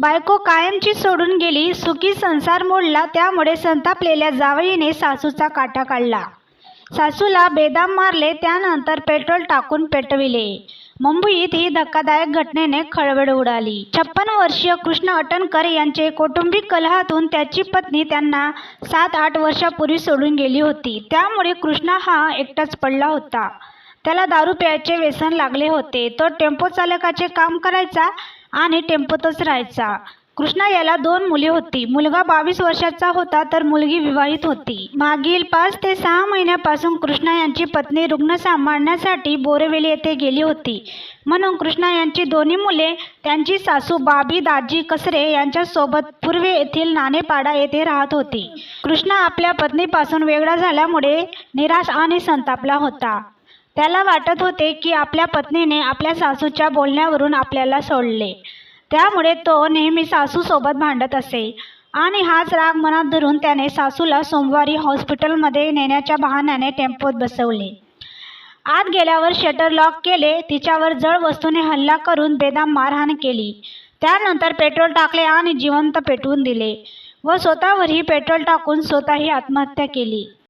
बायको कायमची सोडून गेली सुखी संसार मोडला त्यामुळे संतापलेल्या जावईने सासूचा काटा काढला. सासूला बेदाम मारले त्यानंतर पेट्रोल टाकून पेटविले. मुंबईत ही धक्कादायक घटनेने खळबळ उडाली. छप्पन वर्षीय कृष्ण अटणकर यांचे कौटुंबिक कलहातून त्याची पत्नी त्यांना सात आठ वर्षापूर्वी सोडून गेली होती. त्यामुळे कृष्णा हा एकटाच पडला होता. त्याला दारू प्यायचे व्यसन लागले होते. तो टेम्पो चालकाचे काम करायचा आणि टेम्पोतच राहायचा. कृष्णा याला दोन मुले होती. मुलगा बावीस वर्षाचा होता तर मुलगी विवाहित होती. मागील पाच ते सहा महिन्यापासून कृष्णा यांची पत्नी रुग्ण सांभाळण्यासाठी बोरेवेली येथे गेली होती. म्हणून कृष्णा यांची दोन्ही मुले त्यांची सासू बाबी दाजी कसरे यांच्यासोबत पूर्वे येथील नाणेपाडा येथे राहत होती. कृष्णा आपल्या पत्नीपासून वेगळा झाल्यामुळे निराश आणि संतापला होता. त्याला वाटत होते की आपल्या पत्नीने आपल्या सासूच्या बोलण्यावरून आपल्याला सोडले. त्यामुळे तो नेहमी सासूसोबत भांडत असे. आणि हाच राग मनात धरून त्याने सासूला सोमवारी हॉस्पिटलमध्ये नेण्याच्या बहाण्याने टेम्पोत बसवले. आत गेल्यावर शटर लॉक केले तिच्यावर जड वस्तूने हल्ला करून बेदाम मारहाण केली. त्यानंतर पेट्रोल टाकले आणि जिवंत पेटवून दिले व स्वतःवरही पेट्रोल टाकून स्वतःही आत्महत्या केली.